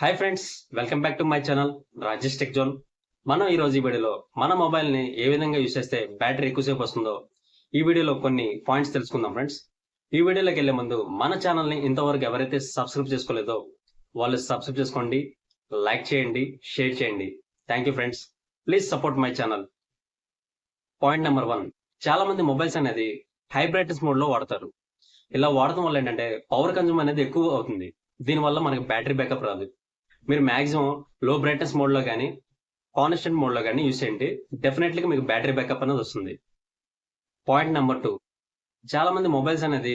Hi friends welcome back to my channel Rajesh tech zone మనం ఈ రోజు ఈ వీడియోలో మన మొబైల్ని ఏ విధంగా యూస్ చేస్తే బ్యాటరీ ఎక్కువసేపు వస్తుందో ఈ వీడియోలో కొన్ని పాయింట్స్ తెలుసుకుందాం ఫ్రెండ్స్ ఈ వీడియోలోకి వెళ్ళే ముందు మన ఛానల్ని ఇంతవరకు ఎవరైతే సబ్స్క్రైబ్ చేసుకోలేదో వాళ్ళు సబ్స్క్రైబ్ చేసుకోండి లైక్ చేయండి షేర్ చేయండి. Thank you friends please support my channel point number one చాలా మంది మొబైల్స్ అనేది హై బ్రైట్నెస్ మోడ్లో వాడతారు. ఇలా వాడటం వల్ల ఏంటంటే పవర్ కన్జ్యూమ్ అనేది ఎక్కువ అవుతుంది. దీనివల్ల మనకి బ్యాటరీ బ్యాకప్ రాదు. మీరు మాక్సిమం లో బ్రైట్నెస్ మోడ్లో కానీ కాన్స్టెంట్ మోడ్లో కానీ యూస్ చేయండి. డెఫినెట్లీ మీకు బ్యాటరీ బ్యాకప్ అనేది వస్తుంది. పాయింట్ నెంబర్ టూ చాలా మంది మొబైల్స్ అనేది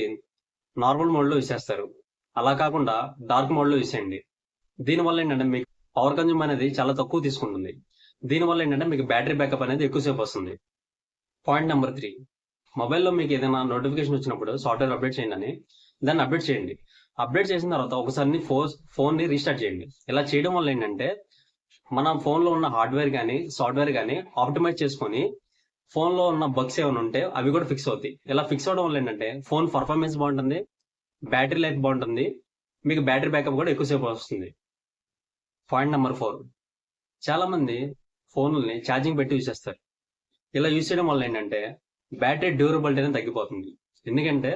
నార్మల్ మోడ్లో యూస్ చేస్తారు. అలా కాకుండా డార్క్ మోడ్లో యూస్ చేయండి. దీనివల్ల ఏంటంటే మీకు పవర్ కన్జ్యూమ్ అనేది చాలా తక్కువ తీసుకుంటుంది. దీనివల్ల ఏంటంటే మీకు బ్యాటరీ బ్యాకప్ అనేది ఎక్కువసేపు వస్తుంది. పాయింట్ నెంబర్ త్రీ మొబైల్లో మీకు ఏదైనా నోటిఫికేషన్ వచ్చినప్పుడు సాఫ్ట్వేర్ అప్డేట్ చేయండి అని. దాన్ని అప్డేట్ చేయండి. అప్డేట్ చేసిన తర్వాత ఒకసారి ఫోన్ ఫోన్ని రీస్టార్ట్ చేయండి. ఇలా చేయడం వల్ల ఏంటంటే మన ఫోన్లో ఉన్న హార్డ్వేర్ కానీ సాఫ్ట్వేర్ కానీ ఆప్టిమైజ్ చేసుకొని ఫోన్లో ఉన్న బగ్స్ ఏమైనా ఉంటే అవి కూడా ఫిక్స్ అవుతాయి. ఇలా ఫిక్స్ అవడం వల్ల ఏంటంటే ఫోన్ పర్ఫార్మెన్స్ బాగుంటుంది బ్యాటరీ లైఫ్ బాగుంటుంది మీకు బ్యాటరీ బ్యాకప్ కూడా ఎక్కువసేపు వస్తుంది. Point number four. చాలామంది ఫోన్లని ఛార్జింగ్ పెట్టి యూజ్ చేస్తారు. ఇలా యూస్ చేయడం వల్ల ఏంటంటే బ్యాటరీ డ్యూరబిలిటీ అనేది తగ్గిపోతుంది. ఎందుకంటే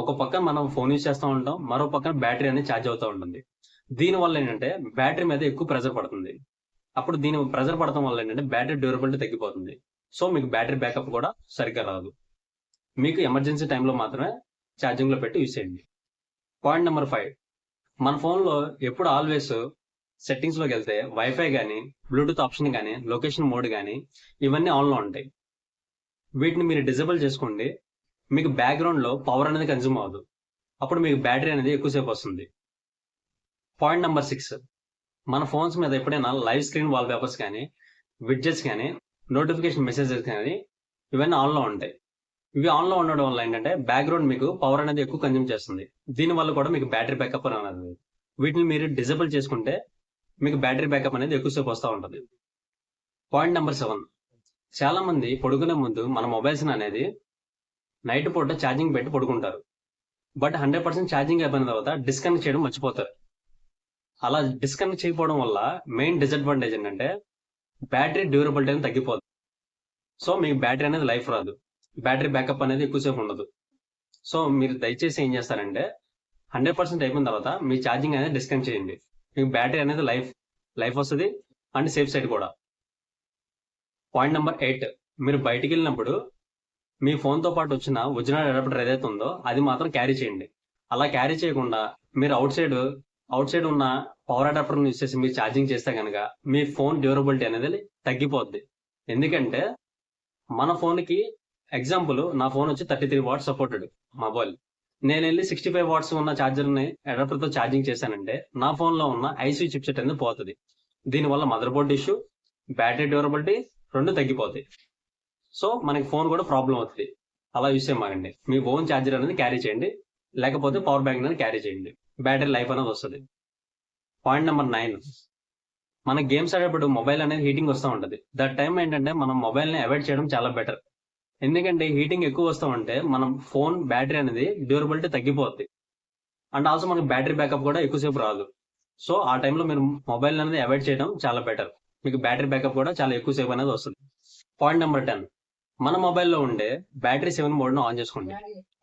ఒక పక్కన మనం ఫోన్ యూస్ చేస్తూ ఉంటాం మరో పక్కన బ్యాటరీ అనేది ఛార్జ్ అవుతూ ఉంటుంది. దీని వల్ల ఏంటంటే బ్యాటరీ మీద ఎక్కువ ప్రెజర్ పడుతుంది. అప్పుడు దీని ప్రెజర్ పడటం వల్ల ఏంటంటే బ్యాటరీ డ్యూరబిలిటీ తగ్గిపోతుంది. సో మీకు బ్యాటరీ బ్యాకప్ కూడా సరిగ్గా రాదు. మీకు ఎమర్జెన్సీ టైంలో మాత్రమే ఛార్జింగ్లో పెట్టి యూస్ చేయండి. Point number five. మన ఫోన్లో ఎప్పుడు ఆల్వేస్ సెట్టింగ్స్లోకి వెళ్తే వైఫై కానీ బ్లూటూత్ ఆప్షన్ కానీ లొకేషన్ మోడ్ కానీ ఇవన్నీ ఆన్లో ఉంటాయి. వీటిని మీరు డిజేబుల్ చేసుకోండి. మీకు బ్యాక్గ్రౌండ్లో పవర్ అనేది కన్జ్యూమ్ అవ్వదు. అప్పుడు మీకు బ్యాటరీ అనేది ఎక్కువసేపు వస్తుంది. పాయింట్ నెంబర్ సిక్స్ మన ఫోన్స్ మీద ఎప్పుడైనా లైవ్ స్క్రీన్ వాల్ పేపర్స్ కానీ విడ్జెట్స్ కానీ నోటిఫికేషన్ మెసేజెస్ కానీ ఇవన్నీ ఆన్లో ఉంటాయి. ఇవి ఆన్లో ఉండడం వల్ల ఏంటంటే బ్యాక్గ్రౌండ్ మీకు పవర్ అనేది ఎక్కువ కన్జ్యూమ్ చేస్తుంది. దీని వల్ల కూడా మీకు బ్యాటరీ బ్యాకప్ అనేది వీటిని మీరు డిజేబుల్ చేసుకుంటే మీకు బ్యాటరీ బ్యాకప్ అనేది ఎక్కువసేపు వస్తూ ఉంటుంది. పాయింట్ నెంబర్ సెవెన్ చాలా మంది పడుకునే ముందు మన మొబైల్స్ అనేది నైట్ పూట ఛార్జింగ్ పెట్టి పడుకుంటారు. బట్ హండ్రెడ్ పర్సెంట్ ఛార్జింగ్ అయిపోయిన తర్వాత డిస్కనెక్ట్ చేయడం మర్చిపోతారు. అలా డిస్కనెక్ట్ చేయకపోవడం వల్ల మెయిన్ డిసడ్వాంటేజ్ ఏంటంటే బ్యాటరీ డ్యూరబిలిటీ అనేది తగ్గిపోదు. సో మీకు బ్యాటరీ అనేది లైఫ్ రాదు. బ్యాటరీ బ్యాకప్ అనేది ఎక్కువసేపు ఉండదు. సో మీరు దయచేసి ఏం చేస్తారంటే హండ్రెడ్ పర్సెంట్ అయిపోయిన తర్వాత మీ ఛార్జింగ్ అనేది డిస్కనెక్ట్ చేయండి. మీకు బ్యాటరీ అనేది లైఫ్ లైఫ్ వస్తుంది అండ్ సేఫ్ సైడ్ కూడా. Point number eight. మీరు బయటికి వెళ్ళినప్పుడు మీ ఫోన్తో పాటు వచ్చిన ఒరిజినల్ అడాప్టర్ ఏదైతే ఉందో అది మాత్రం క్యారీ చేయండి. అలా క్యారీ చేయకుండా మీరు అవుట్ సైడ్ అవుట్ సైడ్ ఉన్న పవర్ అడాప్టర్ని యూస్ చేసి మీరు ఛార్జింగ్ చేస్తే కనుక మీ ఫోన్ డ్యూరబిలిటీ అనేది తగ్గిపోద్ది. ఎందుకంటే మన ఫోన్కి ఎగ్జాంపుల్ నా ఫోన్ వచ్చి thirty three watts supported mobile నేను వెళ్ళి సిక్స్టీ ఫైవ్ వాట్స్ ఉన్న ఛార్జర్ని అడాప్టర్తో ఛార్జింగ్ చేశానంటే నా ఫోన్లో ఉన్న ఐసీ చిప్సెట్ అనేది పోతుంది. దీనివల్ల motherboard issue battery durability రెండు తగ్గిపోతాయి. సో మనకి ఫోన్ కూడా ప్రాబ్లం అవుతుంది. అలా యూస్ చేయమాకండి మీ ఫోన్ ఛార్జర్ అనేది క్యారీ చేయండి. లేకపోతే పవర్ బ్యాంక్ అనేది క్యారీ చేయండి. బ్యాటరీ లైఫ్ అనేది వస్తుంది. Point number nine. మన గేమ్స్ ఆడేటప్పుడు మొబైల్ అనేది హీటింగ్ వస్తూ ఉంటుంది. దట్ టైం ఏంటంటే మనం మొబైల్ని అవాయిడ్ చేయడం చాలా బెటర్. ఎందుకంటే హీటింగ్ ఎక్కువ వస్తూ ఉంటే మనం ఫోన్ బ్యాటరీ అనేది డ్యూరబిలిటీ తగ్గిపోద్ది. అండ్ ఆల్సో మనకి బ్యాటరీ బ్యాకప్ కూడా ఎక్కువసేపు రాదు. సో ఆ టైంలో మీరు మొబైల్ అనేది అవాయిడ్ చేయడం చాలా బెటర్. మీకు బ్యాటరీ బ్యాకప్ కూడా చాలా ఎక్కువసేపు అనేది వస్తుంది. Point number ten. మన మొబైల్లో ఉండే బ్యాటరీ సెవెన్ మోడ్ను ఆన్ చేసుకోండి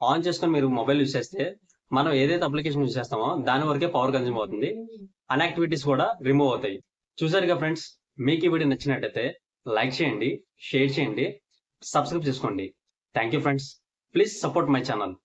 ఆన్ చేసుకుని మీరు మొబైల్ యూస్ చేస్తే మనం ఏదైతే అప్లికేషన్ యూస్ చేస్తామో దాని వరకే పవర్ కన్జ్యూమ్ అవుతుంది. అన్యాక్టివిటీస్ కూడా రిమూవ్ అవుతాయి. చూసారుగా ఫ్రెండ్స్ మీకు ఈ వీడియో నచ్చినట్టయితే లైక్ చేయండి షేర్ చేయండి సబ్స్క్రైబ్ చేసుకోండి. Thank you friends please support my channel